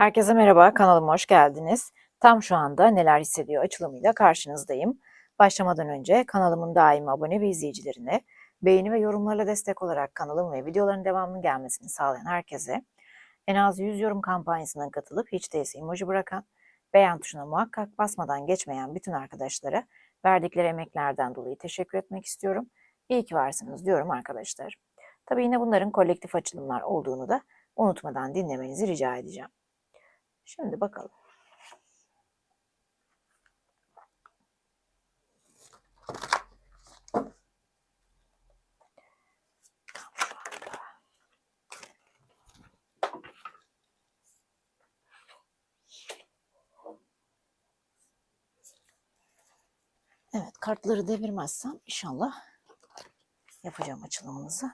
Herkese merhaba, kanalıma hoş geldiniz. Tam şu anda neler hissediyor açılımıyla karşınızdayım. Başlamadan önce kanalımın daimi abone ve izleyicilerine, beğeni ve yorumlarla destek olarak kanalım ve videoların devamının gelmesini sağlayan herkese, en az 100 yorum kampanyasına katılıp hiç değilse emoji bırakan, beğen tuşuna muhakkak basmadan geçmeyen bütün arkadaşlara verdikleri emeklerden dolayı teşekkür etmek istiyorum. İyi ki varsınız diyorum arkadaşlar. Tabii yine bunların kolektif açılımlar olduğunu da unutmadan dinlemenizi rica edeceğim. Şimdi bakalım. Evet, kartları devirmezsem inşallah yapacağım açılımınızı.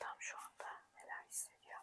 Tam şu anda neler hissediyor.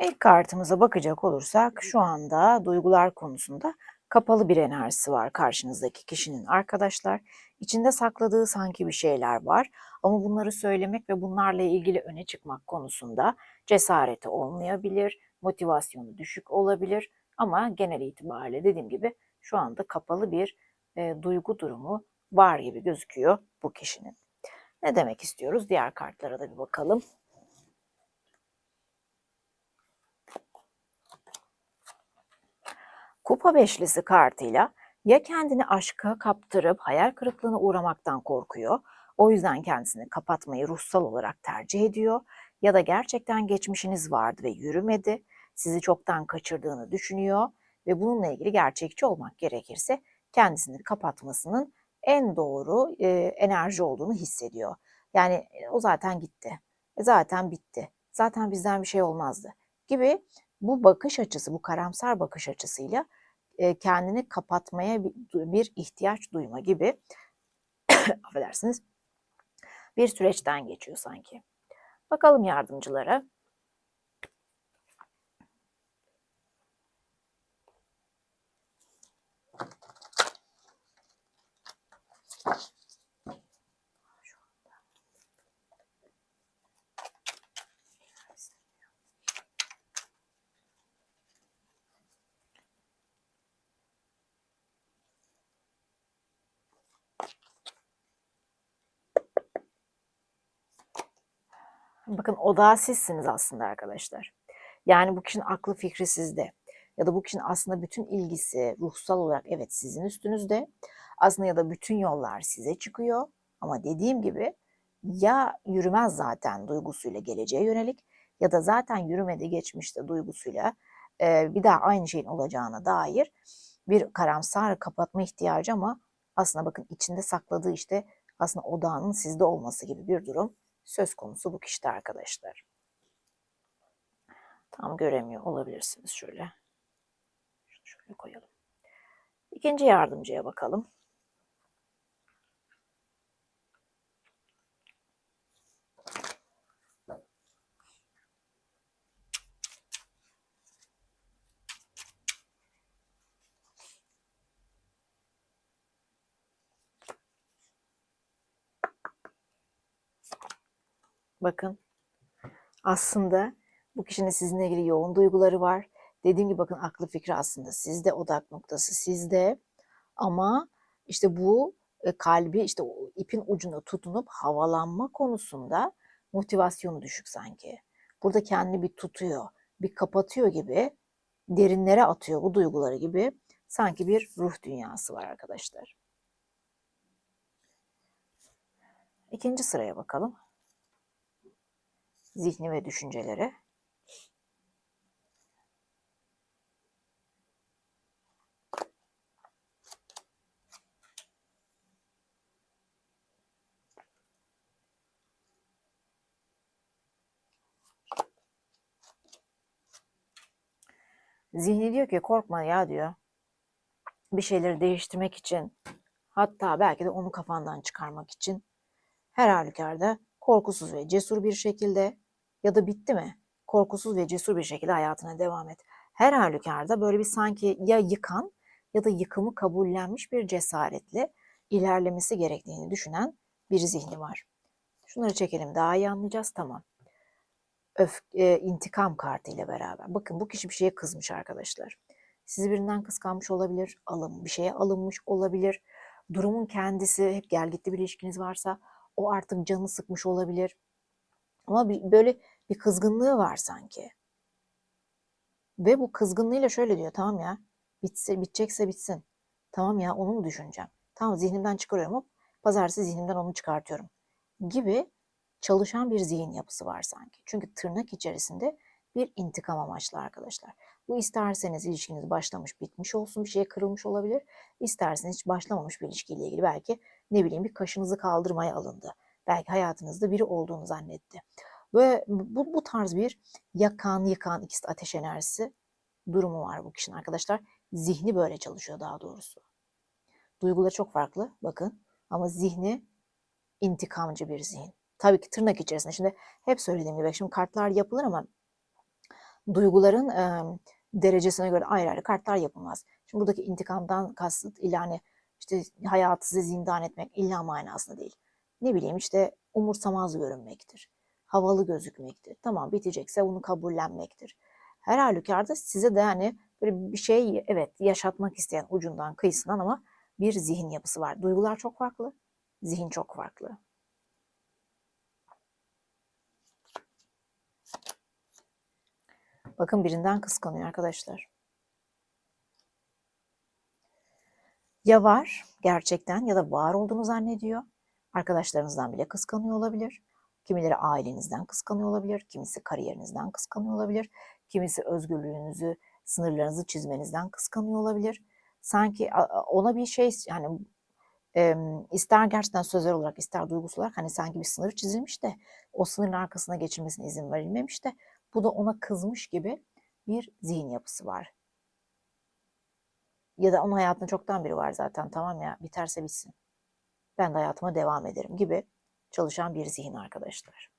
İlk kartımıza bakacak olursak şu anda duygular konusunda kapalı bir enerjisi var karşınızdaki kişinin arkadaşlar. İçinde sakladığı sanki bir şeyler var ama bunları söylemek ve bunlarla ilgili öne çıkmak konusunda cesareti olmayabilir, motivasyonu düşük olabilir ama genel itibariyle dediğim gibi şu anda kapalı bir e, duygu durumu var gibi gözüküyor bu kişinin. Ne demek istiyoruz? Diğer kartlara da bir bakalım. Kupa beşlisi kartıyla ya kendini aşka kaptırıp hayal kırıklığına uğramaktan korkuyor, o yüzden kendisini kapatmayı ruhsal olarak tercih ediyor ya da gerçekten geçmişiniz vardı ve yürümedi, sizi çoktan kaçırdığını düşünüyor ve bununla ilgili gerçekçi olmak gerekirse kendisini kapatmasının en doğru e, enerji olduğunu hissediyor. Yani e, o zaten gitti, e, zaten bitti, zaten bizden bir şey olmazdı gibi bu bakış açısı, bu karamsar bakış açısıyla kendini kapatmaya bir, ihtiyaç duyma gibi affedersiniz bir süreçten geçiyor sanki. Bakalım yardımcılara. Bakın odağı sizsiniz aslında arkadaşlar. Yani bu kişinin aklı fikri sizde. Ya da bu kişinin aslında bütün ilgisi ruhsal olarak evet sizin üstünüzde. Aslında ya da bütün yollar size çıkıyor. Ama dediğim gibi ya yürümez zaten duygusuyla geleceğe yönelik ya da zaten yürümedi geçmişte duygusuyla e, bir daha aynı şeyin olacağına dair bir karamsar kapatma ihtiyacı ama aslında bakın içinde sakladığı işte aslında odağının sizde olması gibi bir durum söz konusu bu kişide arkadaşlar. Tam göremiyor olabilirsiniz şöyle. Şunu şöyle koyalım. İkinci yardımcıya bakalım. Bakın aslında bu kişinin sizinle ilgili yoğun duyguları var. Dediğim gibi bakın aklı fikri aslında sizde, odak noktası sizde. Ama işte bu e, kalbi işte ipin ucuna tutunup havalanma konusunda motivasyonu düşük sanki. Burada kendini bir tutuyor, bir kapatıyor gibi derinlere atıyor bu duyguları gibi sanki bir ruh dünyası var arkadaşlar. İkinci sıraya bakalım zihni ve düşünceleri. Zihni diyor ki korkma ya diyor. Bir şeyleri değiştirmek için hatta belki de onu kafandan çıkarmak için her halükarda korkusuz ve cesur bir şekilde ya da bitti mi? Korkusuz ve cesur bir şekilde hayatına devam et. Her halükarda böyle bir sanki ya yıkan ya da yıkımı kabullenmiş bir cesaretle ilerlemesi gerektiğini düşünen bir zihni var. Şunları çekelim daha iyi anlayacağız. Tamam. Öf, e, intikam kartı ile beraber. Bakın bu kişi bir şeye kızmış arkadaşlar. Sizi birinden kıskanmış olabilir, alın, bir şeye alınmış olabilir. Durumun kendisi hep gel gitti bir ilişkiniz varsa o artık canı sıkmış olabilir. Ama bir, böyle bir kızgınlığı var sanki. Ve bu kızgınlığıyla şöyle diyor tamam ya bitse, bitecekse bitsin. Tamam ya onu mu düşüneceğim? Tamam zihnimden çıkarıyorum hop pazartesi zihnimden onu çıkartıyorum. Gibi çalışan bir zihin yapısı var sanki. Çünkü tırnak içerisinde bir intikam amaçlı arkadaşlar. Bu isterseniz ilişkiniz başlamış bitmiş olsun bir şeye kırılmış olabilir. İsterseniz hiç başlamamış bir ilişkiyle ilgili belki ne bileyim bir kaşınızı kaldırmaya alındı. Belki hayatınızda biri olduğunu zannetti. Ve bu, bu tarz bir yakan yıkan ikisi ateş enerjisi durumu var bu kişinin arkadaşlar. Zihni böyle çalışıyor daha doğrusu. Duyguları çok farklı bakın ama zihni intikamcı bir zihin. Tabii ki tırnak içerisinde. Şimdi hep söylediğim gibi şimdi kartlar yapılır ama duyguların e, derecesine göre ayrı ayrı kartlar yapılmaz. Şimdi buradaki intikamdan kasıt hani işte hayatı size zindan etmek illa manasında değil. Ne bileyim işte umursamaz görünmektir. Havalı gözükmektir. Tamam bitecekse bunu kabullenmektir. Her halükarda size de hani böyle bir şey evet yaşatmak isteyen ucundan kıyısından ama bir zihin yapısı var. Duygular çok farklı, zihin çok farklı. Bakın birinden kıskanıyor arkadaşlar. Ya var gerçekten ya da var olduğunu zannediyor. Arkadaşlarınızdan bile kıskanıyor olabilir. Kimileri ailenizden kıskanıyor olabilir. Kimisi kariyerinizden kıskanıyor olabilir. Kimisi özgürlüğünüzü, sınırlarınızı çizmenizden kıskanıyor olabilir. Sanki ona bir şey yani e, ister gerçekten sözel olarak ister duygusal olarak hani sanki bir sınır çizilmiş de o sınırın arkasına geçilmesine izin verilmemiş de bu da ona kızmış gibi bir zihin yapısı var. Ya da onun hayatında çoktan biri var zaten tamam ya biterse bitsin. Ben de hayatıma devam ederim gibi çalışan bir zihin arkadaşlar.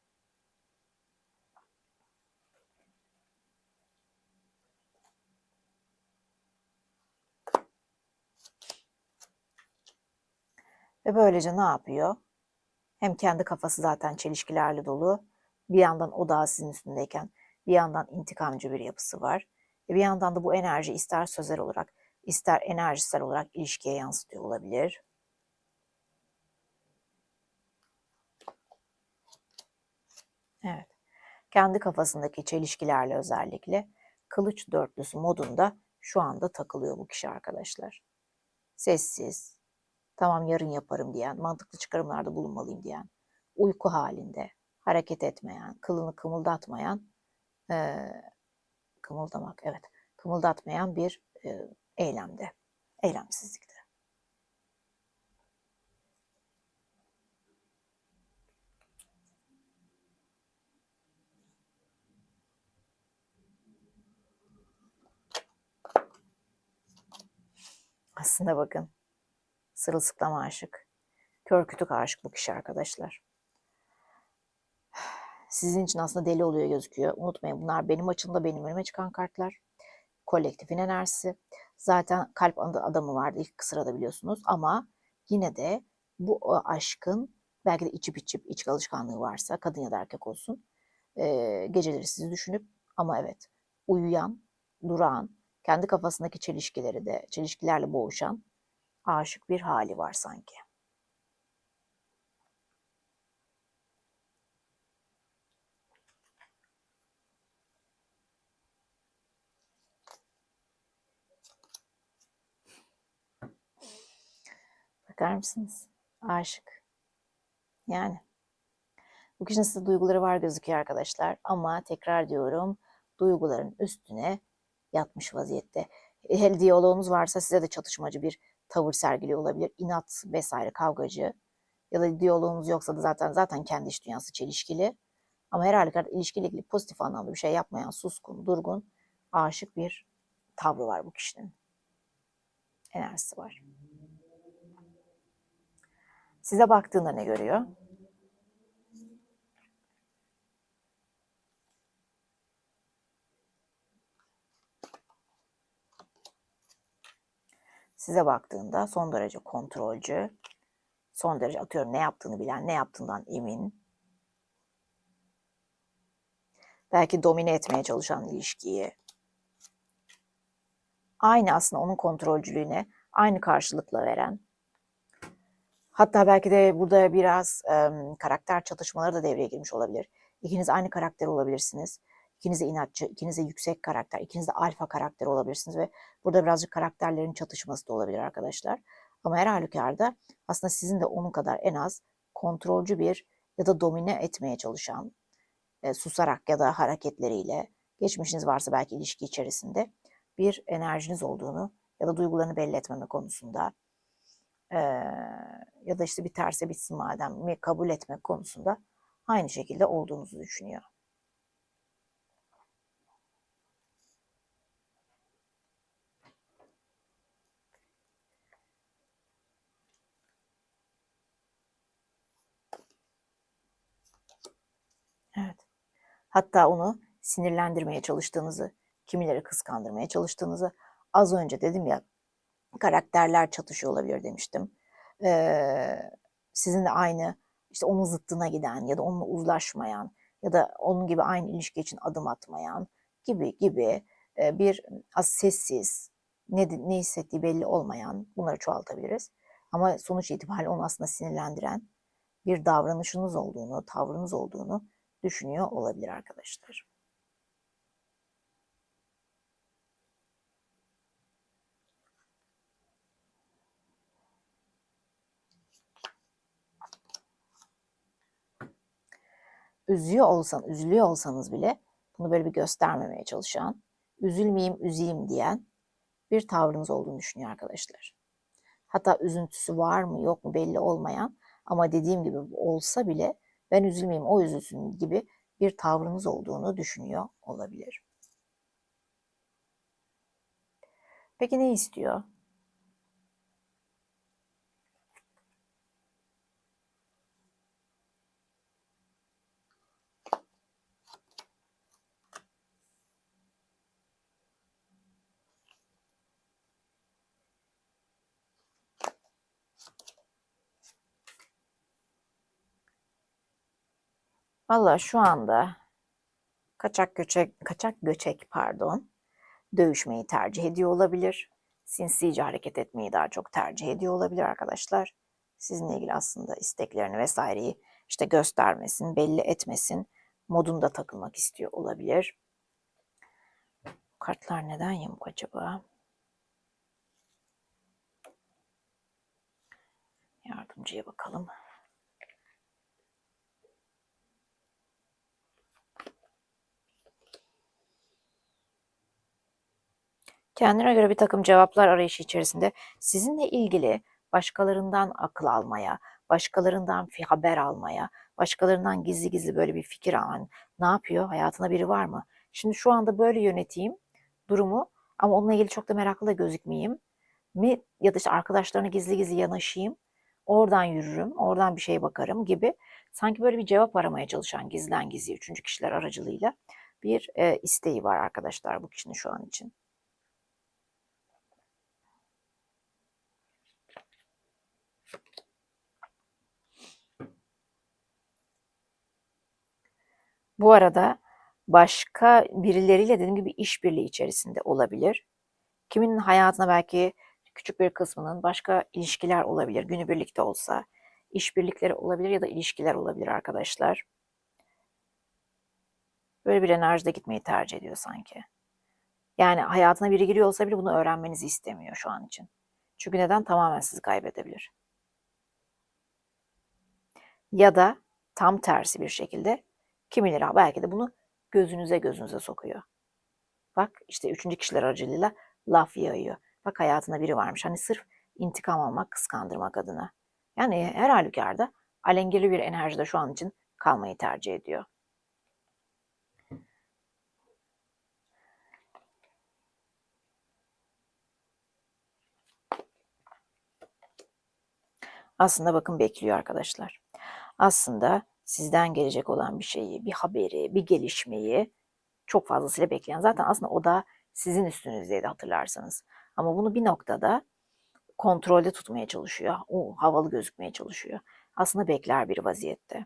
Ve böylece ne yapıyor? Hem kendi kafası zaten çelişkilerle dolu. Bir yandan o daha sizin üstündeyken bir yandan intikamcı bir yapısı var. E bir yandan da bu enerji ister sözel olarak ister enerjisel olarak ilişkiye yansıtıyor olabilir. Evet. Kendi kafasındaki çelişkilerle özellikle kılıç dörtlüsü modunda şu anda takılıyor bu kişi arkadaşlar. Sessiz, tamam yarın yaparım diyen, mantıklı çıkarımlarda bulunmalıyım diyen, uyku halinde, hareket etmeyen, kılını kımıldatmayan, e, kımıldamak evet, kımıldatmayan bir e, eylemde, eylemsizlikte. Aslında bakın sırılsıklam aşık. Kör kütük aşık bu kişi arkadaşlar. Sizin için aslında deli oluyor gözüküyor. Unutmayın bunlar benim açımda benim önüme çıkan kartlar. Kolektifin enerjisi. Zaten kalp adamı vardı ilk sırada biliyorsunuz. Ama yine de bu aşkın belki de içip içip iç alışkanlığı varsa kadın ya da erkek olsun. E, geceleri sizi düşünüp ama evet uyuyan, duran, kendi kafasındaki çelişkileri de çelişkilerle boğuşan aşık bir hali var sanki. Bakar mısınız? Aşık. Yani. Bu kişinin size duyguları var gözüküyor arkadaşlar. Ama tekrar diyorum duyguların üstüne yatmış vaziyette. Hele diyaloğunuz varsa size de çatışmacı bir tavır sergiliyor olabilir. İnat vesaire kavgacı. Ya da diyaloğunuz yoksa da zaten zaten kendi iş dünyası çelişkili. Ama her halükarda ilişkiyle ilgili pozitif anlamda bir şey yapmayan, suskun, durgun, aşık bir tavrı var bu kişinin. Enerjisi var. Size baktığında ne görüyor? size baktığında son derece kontrolcü, son derece atıyorum ne yaptığını bilen, ne yaptığından emin, belki domine etmeye çalışan ilişkiyi, aynı aslında onun kontrolcülüğüne aynı karşılıkla veren, hatta belki de burada biraz e, karakter çatışmaları da devreye girmiş olabilir. İkiniz aynı karakter olabilirsiniz. İkiniz de inatçı, ikiniz de yüksek karakter, ikiniz de alfa karakter olabilirsiniz ve burada birazcık karakterlerin çatışması da olabilir arkadaşlar. Ama her halükarda aslında sizin de onun kadar en az kontrolcü bir ya da domine etmeye çalışan, e, susarak ya da hareketleriyle, geçmişiniz varsa belki ilişki içerisinde bir enerjiniz olduğunu ya da duygularını belli etmeme konusunda e, ya da işte bir terse bitsin madem mi kabul etmek konusunda aynı şekilde olduğunuzu düşünüyor. Evet. Hatta onu sinirlendirmeye çalıştığınızı, kimileri kıskandırmaya çalıştığınızı az önce dedim ya karakterler çatışıyor olabilir demiştim. Ee, sizinle aynı işte onun zıttına giden ya da onunla uzlaşmayan ya da onun gibi aynı ilişki için adım atmayan gibi gibi e, bir az sessiz ne, ne hissettiği belli olmayan bunları çoğaltabiliriz. Ama sonuç itibariyle onu aslında sinirlendiren bir davranışınız olduğunu, tavrınız olduğunu düşünüyor olabilir arkadaşlar. Üzüyor olsan, üzülüyor olsanız bile bunu böyle bir göstermemeye çalışan, üzülmeyeyim, üzeyim diyen bir tavrınız olduğunu düşünüyor arkadaşlar. Hatta üzüntüsü var mı yok mu belli olmayan ama dediğim gibi olsa bile ben üzülmeyeyim o üzülsün gibi bir tavrınız olduğunu düşünüyor olabilir. Peki ne istiyor? Valla şu anda kaçak göçek, kaçak göçek pardon, dövüşmeyi tercih ediyor olabilir. Sinsice hareket etmeyi daha çok tercih ediyor olabilir arkadaşlar. Sizinle ilgili aslında isteklerini vesaireyi işte göstermesin, belli etmesin modunda takılmak istiyor olabilir. Kartlar neden yamuk acaba? Yardımcıya bakalım. Kendine göre bir takım cevaplar arayışı içerisinde sizinle ilgili başkalarından akıl almaya, başkalarından haber almaya, başkalarından gizli gizli böyle bir fikir alan ne yapıyor? Hayatına biri var mı? Şimdi şu anda böyle yöneteyim durumu ama onunla ilgili çok da meraklı da gözükmeyeyim mi? Ya da işte arkadaşlarına gizli gizli yanaşayım, oradan yürürüm, oradan bir şeye bakarım gibi sanki böyle bir cevap aramaya çalışan gizlen gizli üçüncü kişiler aracılığıyla bir e, isteği var arkadaşlar bu kişinin şu an için. Bu arada başka birileriyle dediğim gibi işbirliği içerisinde olabilir. Kiminin hayatına belki küçük bir kısmının başka ilişkiler olabilir. Günübirlikte olsa işbirlikleri olabilir ya da ilişkiler olabilir arkadaşlar. Böyle bir enerjide gitmeyi tercih ediyor sanki. Yani hayatına biri giriyor olsa bile bunu öğrenmenizi istemiyor şu an için. Çünkü neden? Tamamen sizi kaybedebilir. Ya da tam tersi bir şekilde Kimileri belki de bunu gözünüze gözünüze sokuyor. Bak işte üçüncü kişiler aracılığıyla laf yayıyor. Bak hayatında biri varmış. Hani sırf intikam almak, kıskandırmak adına. Yani her halükarda alengirli bir enerjide şu an için kalmayı tercih ediyor. Aslında bakın bekliyor arkadaşlar. Aslında sizden gelecek olan bir şeyi, bir haberi, bir gelişmeyi çok fazlasıyla bekleyen. Zaten aslında o da sizin üstünüzdeydi hatırlarsanız. Ama bunu bir noktada kontrolde tutmaya çalışıyor. O havalı gözükmeye çalışıyor. Aslında bekler bir vaziyette.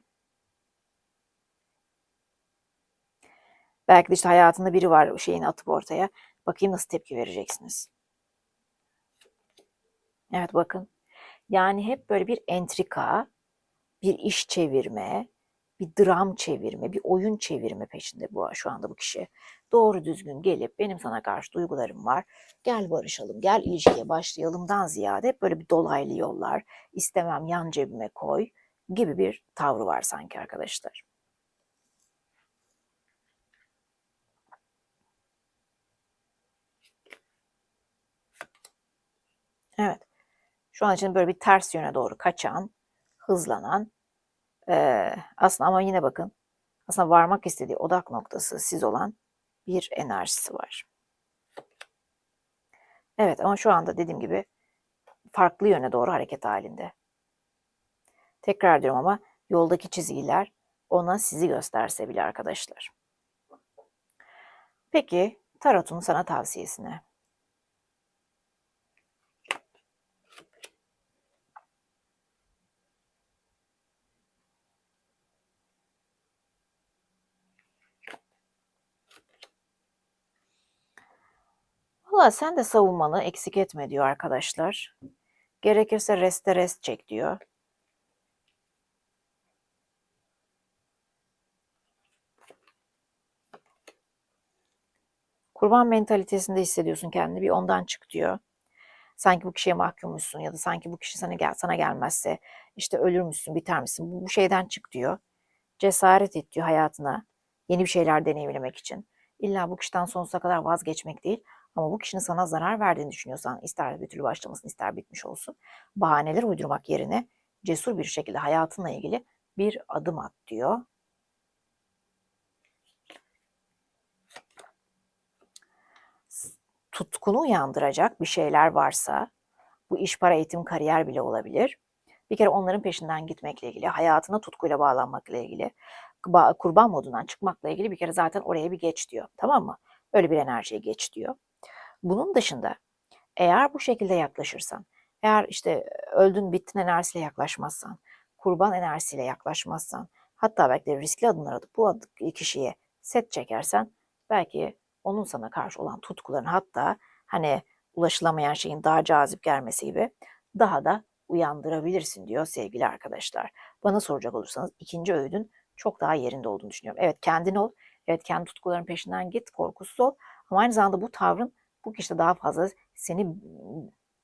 Belki de işte hayatında biri var o şeyini atıp ortaya. Bakayım nasıl tepki vereceksiniz. Evet bakın. Yani hep böyle bir entrika, bir iş çevirme, bir dram çevirme, bir oyun çevirme peşinde bu şu anda bu kişi. Doğru düzgün gelip benim sana karşı duygularım var. Gel barışalım, gel ilişkiye başlayalımdan ziyade böyle bir dolaylı yollar, istemem yan cebime koy gibi bir tavrı var sanki arkadaşlar. Evet. Şu an için böyle bir ters yöne doğru kaçan, hızlanan, ee, aslında ama yine bakın, aslında varmak istediği odak noktası siz olan bir enerjisi var. Evet ama şu anda dediğim gibi farklı yöne doğru hareket halinde. Tekrar diyorum ama yoldaki çizgiler ona sizi gösterse bile arkadaşlar. Peki tarotun sana tavsiyesine. Valla sen de savunmanı eksik etme diyor arkadaşlar. Gerekirse reste rest çek diyor. Kurban mentalitesinde hissediyorsun kendini bir ondan çık diyor. Sanki bu kişiye mahkummuşsun ya da sanki bu kişi sana gel sana gelmezse işte ölür müsün, biter misin? Bu, bu şeyden çık diyor. Cesaret et diyor hayatına. Yeni bir şeyler deneyimlemek için. İlla bu kişiden sonsuza kadar vazgeçmek değil. Ama bu kişinin sana zarar verdiğini düşünüyorsan ister bir türlü başlamasın ister bitmiş olsun. Bahaneler uydurmak yerine cesur bir şekilde hayatınla ilgili bir adım at diyor. Tutkunu uyandıracak bir şeyler varsa bu iş, para, eğitim, kariyer bile olabilir. Bir kere onların peşinden gitmekle ilgili, hayatına tutkuyla bağlanmakla ilgili, kurban modundan çıkmakla ilgili bir kere zaten oraya bir geç diyor. Tamam mı? Öyle bir enerjiye geç diyor. Bunun dışında eğer bu şekilde yaklaşırsan, eğer işte öldün bittin enerjisiyle yaklaşmazsan, kurban enerjisiyle yaklaşmazsan, hatta belki de riskli adımlar atıp bu kişiye set çekersen belki onun sana karşı olan tutkuların hatta hani ulaşılamayan şeyin daha cazip gelmesi gibi daha da uyandırabilirsin diyor sevgili arkadaşlar. Bana soracak olursanız ikinci öğüdün çok daha yerinde olduğunu düşünüyorum. Evet kendin ol, evet kendi tutkuların peşinden git, korkusuz ol ama aynı zamanda bu tavrın bu kişide daha fazla seni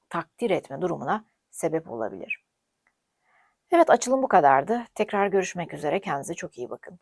takdir etme durumuna sebep olabilir. Evet açılım bu kadardı. Tekrar görüşmek üzere. Kendinize çok iyi bakın.